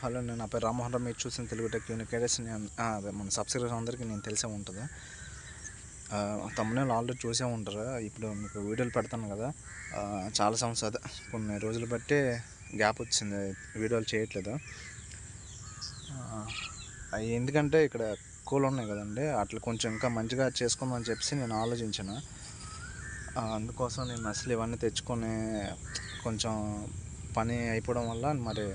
Hello నేను నా పేరు రామ్మోహన్ రావు. మీరు చూసిన తెలుగు టెక్ యూనికేటర్స్. అదే మన సబ్స్క్రైబర్స్ అందరికీ నేను తెలిసే ఉంటుంది. తమ్ముళ్ళు ఆల్రెడీ చూసే ఉంటారు. ఇప్పుడు మీకు వీడియోలు పెడతాను కదా. చాలా సంవత్సరాలు అదే కొన్ని రోజులు బట్టి గ్యాప్ వచ్చింది. వీడియోలు చేయట్లేదు. అవి ఎందుకంటే ఇక్కడ కూల్ ఉన్నాయి కదండి. అట్లా కొంచెం ఇంకా మంచిగా చేసుకుందామని చెప్పేసి నేను ఆలోచించాను. అందుకోసం నేను అసలు ఇవన్నీ తెచ్చుకొని కొంచెం పని అయిపోవడం వల్ల మరి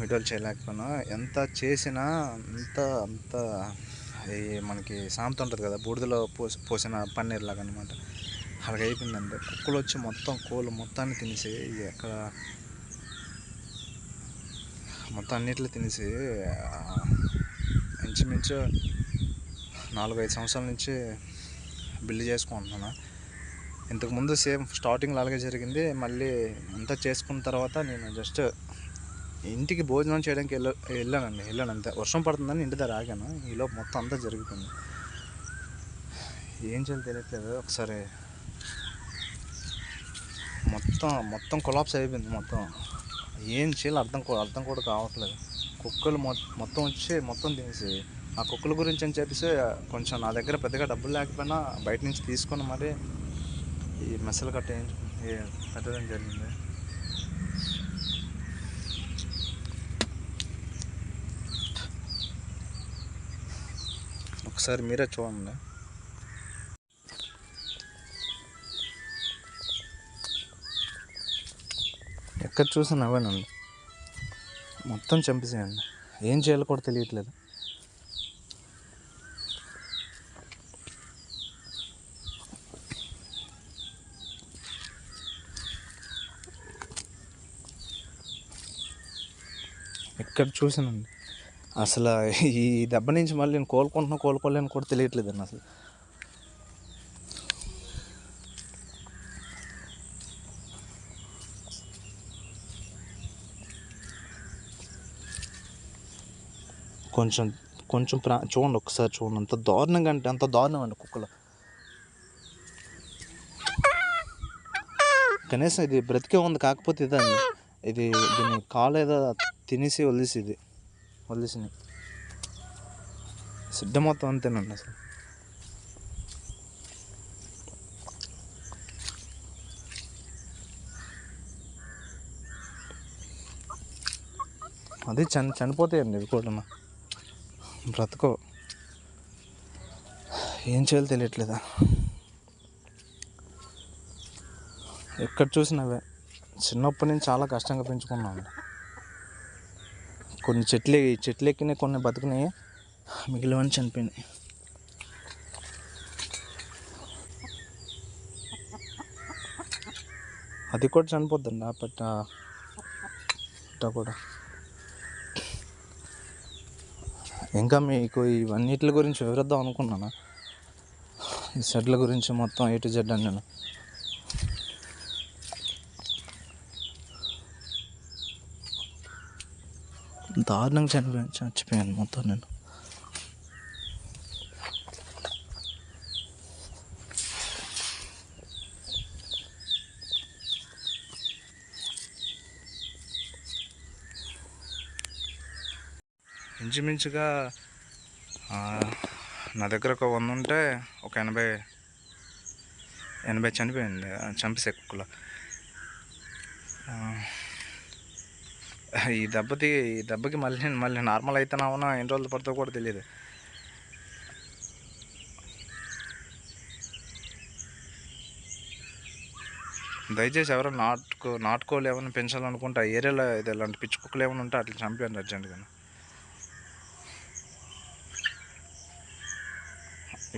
వీడియోలు చేయలేకపోయినా ఎంత చేసినా అంత అంత ఈ మనకి సామెత ఉంటుంది కదా బూడిదలో పోసి పోసిన పన్నీర్ లాగా అనమాట అలాగే అయిపోయిందంటే కుక్కలు వచ్చి మొత్తం కోళ్ళు మొత్తాన్ని తినేసి ఎక్కడ మొత్తం అన్నిట్లో తినేసి ఇంచుమించు నాలుగు ఐదు సంవత్సరాల నుంచి బిల్లు చేసుకుంటున్నాను. ఇంతకుముందు సేమ్ స్టార్టింగ్లో అలాగే జరిగింది మళ్ళీ అంతా చేసుకున్న తర్వాత నేను జస్ట్ ఇంటికి భోజనం చేయడానికి వెళ్ళ వెళ్ళానండి వెళ్ళాను అంతే. వర్షం పడుతుందని ఇంటి దగ్గర ఆగాను. ఈలో మొత్తం అంతా జరుగుతుంది ఏం చేయాలో తెలియట్లేదు. ఒకసారి మొత్తం మొత్తం కొలాప్స్ అయిపోయింది మొత్తం. ఏం చేయాలో అర్థం అర్థం కూడా కావట్లేదు. కుక్కలు మొత్తం వచ్చి మొత్తం తినేసి ఆ కుక్కల గురించి అని చెప్పేసి కొంచెం నా దగ్గర పెద్దగా డబ్బులు లేకపోయినా బయట నుంచి తీసుకొని మరి ఈ మెసలు కట్ట ఏం పెట్టడం జరిగింది. ఒకసారి మీరే చూడండి. ఎక్కడ చూసినా అవేనండి. మొత్తం చంపేసేయండి. ఏం చేయాలో కూడా తెలియట్లేదు. ఎక్కడ చూసానండి? అసలు ఈ దెబ్బ నుంచి మళ్ళీ నేను కోలుకుంటున్నా కోలుకోలేను కూడా తెలియట్లేదండి అసలు. కొంచెం కొంచెం ప్రా చూడండి ఒకసారి చూడండి అంత దారుణంగా అంటే అంత దారుణం అండి కుక్కలు. కనీసం ఇది బ్రతికే ఉంది కాకపోతే ఇదండి. ఇది దీన్ని కాలు ఏదో తినేసి వదిలేసి ఇది. వదిలేసింది. సిద్ధ మొత్తం అంతేనండి అసలు? అది చని చనిపోతాయండి ఇవి కూడా బ్రతకో. ఏం చేయాలో తెలియట్లేదా? ఎక్కడ చూసినవే? చిన్నప్పటి నుంచి చాలా కష్టంగా పెంచుకున్నాను కొన్ని చెట్లు చెట్లు ఎక్కినాయి కొన్ని బతికినాయి. మిగిలివని చనిపోయినాయి. అది కూడా చనిపోద్దండి ఆ పెట్ట పెట్ట కూడా. ఇంకా మీకు ఇవన్నిటి గురించి వివరిద్దాం అనుకున్నాను? ఈ సెట్ల గురించి మొత్తం ఏ టు జెడ్ అని నేను దారుణంగా చనిపోయాను చచ్చిపోయాను మొత్తం నేను. ఇంచుమించుగా నా దగ్గర ఒక వంద ఉంటే ఒక ఎనభై ఎనభై చనిపోయింది. చంపేసే కుక్కలో. ఈ దెబ్బకి ఈ దెబ్బకి మళ్ళీ నేను మళ్ళీ నార్మల్ అవుతున్నావునా ఎన్ని రోజులు పడుతుందో కూడా తెలియదు దయచేసి ఎవరైనా నాటుకో నాటుకోలు ఏమైనా పెంచాలనుకుంటే ఆ ఏరియాలో ఇది ఇలాంటి పిచ్చి కుక్కలు ఏమైనా ఉంటే అట్లా చంపేయండి అర్జెంటుగా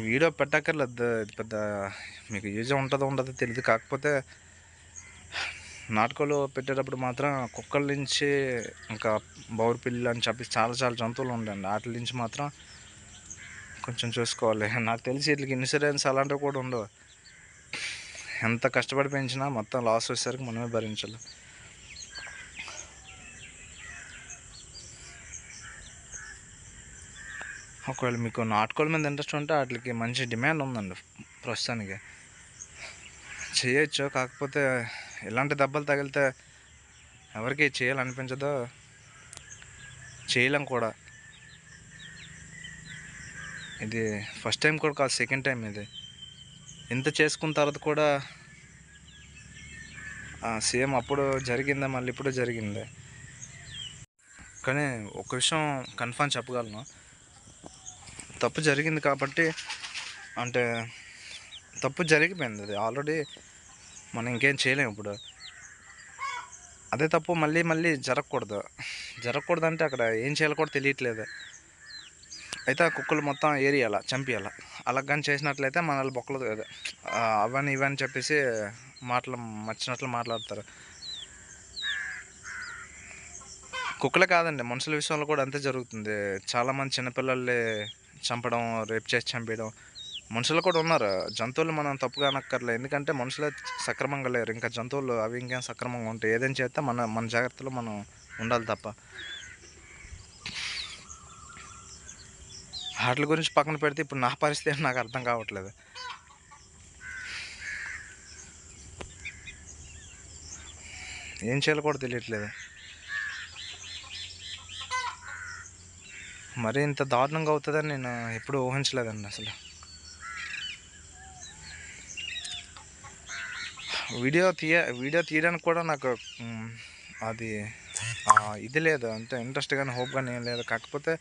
వీడియో పెట్టక్కర్లేదు పెద్ద మీకు యూజ్ ఉంటుందో ఉండదో తెలియదు కాకపోతే నాటుకోలు పెట్టేటప్పుడు మాత్రం కుక్కల నుంచి ఇంకా బౌరు పిల్లి అని చెప్పి చాలా చాలా జంతువులు ఉండండి. వాటి నుంచి మాత్రం కొంచెం చూసుకోవాలి. నాకు తెలిసి వీటికి ఇన్సూరెన్స్ అలాంటివి కూడా ఉండవు. ఎంత కష్టపడి పెంచినా మొత్తం లాస్ వచ్చేసరికి మనమే భరించాలి. ఒకవేళ మీకు నాటుకోళ్ళ మీద ఇంట్రెస్ట్ ఉంటే వాటికి మంచి డిమాండ్ ఉందండి ప్రస్తుతానికి. చేయొచ్చు కాకపోతే ఎలాంటి దెబ్బలు తగిలితే ఎవరికి చేయాలనిపించదో చేయలేం కూడా. ఇది ఫస్ట్ టైం కూడా కాదు సెకండ్ టైం ఇది. ఇంత చేసుకున్న తర్వాత కూడా సేమ్ అప్పుడు జరిగిందే మళ్ళీ ఇప్పుడు జరిగిందే. కానీ ఒక విషయం కన్ఫర్మ్ చెప్పగలను. తప్పు జరిగింది కాబట్టి అంటే తప్పు జరిగిపోయింది అది. ఆల్రెడీ మనం ఇంకేం చేయలేము ఇప్పుడు. అదే తప్పు మళ్ళీ మళ్ళీ జరగకూడదు. జరగకూడదు అంటే అక్కడ ఏం చేయాలో కూడా తెలియట్లేదు. అయితే ఆ కుక్కలు మొత్తం ఏరియాల చంపియాల. అలా కానీ చేసినట్లయితే మనల్ని బొక్కలు కదా. అవని ఇవని చెప్పేసి మాటలు మచ్చినట్లు మాట్లాడతారు. కుక్కలే కాదండి మనుషుల విషయంలో కూడా అంతే జరుగుతుంది. చాలామంది చిన్నపిల్లల్ని చంపడం రేప్ చేసి చంపేయడం మనుషులు కూడా ఉన్నారు. జంతువులు మనం తప్పుగా అనక్కర్లే. ఎందుకంటే మనుషులే సక్రమంగా లేరు. ఇంకా జంతువులు అవి ఇంకేం సక్రమంగా ఉంటాయి. ఏదైనా చేస్తే మన మన జాగ్రత్తలో మనం ఉండాలి తప్ప. వాటి గురించి పక్కన పెడితే ఇప్పుడు నా పరిస్థితి నాకు అర్థం కావట్లేదు. ఏం చేయాలో కూడా తెలియట్లేదు. మరి ఇంత దారుణంగా అవుతుందని నేను ఎప్పుడూ ఊహించలేదండి అసలు. వీడియో తీయ వీడియో తీయడానికి కూడా నాకు అది ఇది లేదు. అంటే ఇంట్రెస్ట్ కానీ హోప్ కానీ ఏం లేదు. కాకపోతే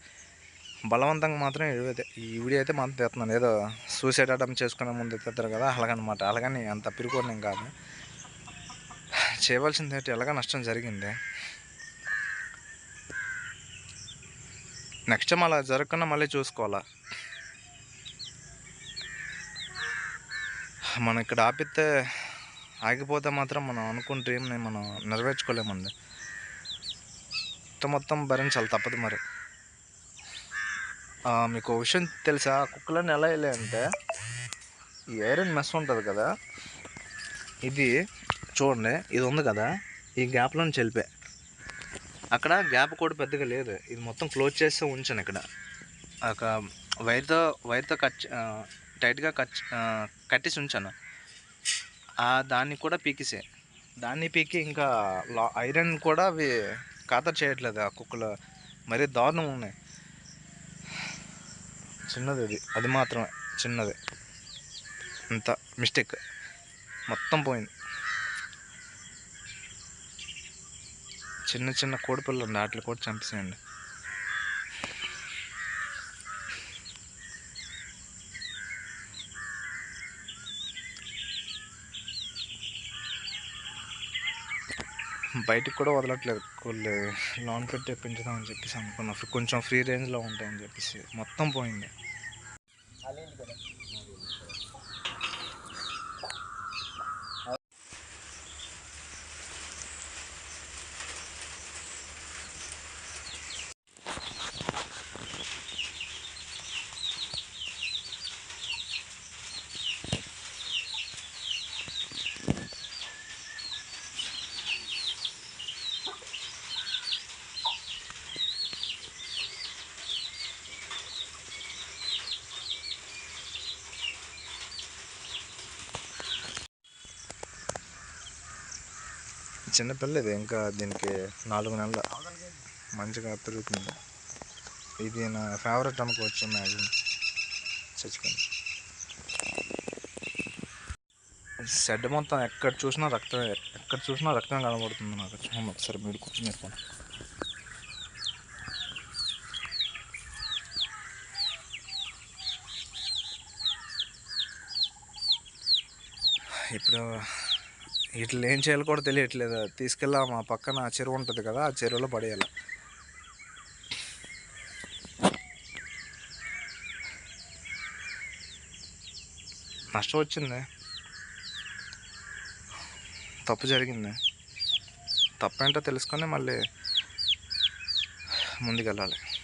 బలవంతంగా మాత్రం ఇవైతే ఈ వీడియో అయితే మాత్రం తెస్తున్నాను. ఏదో సూసైడ్ అటెంప్ట్ చేసుకునే ముందు తెస్తారు కదా అలాగనమాట. అలాగని అంత పిరుకోని ఏం కాదు. చేయవలసింది ఏంటి? ఎలాగ నష్టం జరిగింది? నెక్స్ట్ టైం అలా జరగకుండా మళ్ళీ చూసుకోవాలా? మనం ఇక్కడ ఆపితే ఆగిపోతే మాత్రం మనం అనుకున్న డ్రీమ్ని మనం నెరవేర్చుకోలేమండి మొత్తం మొత్తం భరించాలి తప్పదు మరి. మీకు విషయం తెలుసా? కుక్కలన్నీ ఎలా వెళ్ళాయంటే ఈ ఐరన్ మెస్ ఉంటుంది కదా ఇది చూడండి ఇది ఉంది కదా ఈ గ్యాప్లో చెలిపే అక్కడ గ్యాప్ కూడా పెద్దగా లేదు. ఇది మొత్తం క్లోజ్ చేస్తే ఉంచాను ఇక్కడ. ఒక వైర్తో వైర్తో కట్ టైట్గా కట్ కట్టేసి ఉంచాను. దాన్ని కూడా పీకిసే. దాన్ని పీకి ఇంకా లా ఐరన్ కూడా అవి ఖాతరు చేయట్లేదు ఆ కుక్కలు. మరీ దారుణం ఉన్నాయి. చిన్నది అది. అది మాత్రమే. చిన్నది. అంత మిస్టేక్. మొత్తం పోయింది. చిన్న చిన్న కోడిపిల్లలు ఉంది వాటిని కూడా చంపేసేయండి. బయటికి కూడా వదలట్లేదు. కోళ్ళు లోన్ పెట్టి పెంచుదామని చెప్పేసి అనుకున్నా. కొంచెం ఫ్రీ రేంజ్లో ఉంటాయని చెప్పేసి మొత్తం పోయింది. చిన్నపిల్ల ఇది ఇంకా దీనికి నాలుగు నెలలు. మంచిగా పెరుగుతుంది ఇది నా ఫేవరెట్ అనుకోవచ్చు మ్యాక్సిమం చచ్చిపోయింది. షెడ్ మొత్తం ఎక్కడ చూసినా రక్తం ఎక్కడ చూసినా రక్తం కనబడుతుంది నాకు. చూడండి ఒకసారి మీరు కూర్చొని చెప్పండి ఇప్పుడు ఇట్లా ఏం చేయాలో కూడా తెలియట్లేదు. తీసుకెళ్ళా మా పక్కన చెరువు ఉంటుంది కదా ఆ చెరువులో పడేయాలి. నష్టం వచ్చింది. తప్పు జరిగింది. తప్పేంటో తెలుసుకొని మళ్ళీ ముందుకెళ్ళాలి.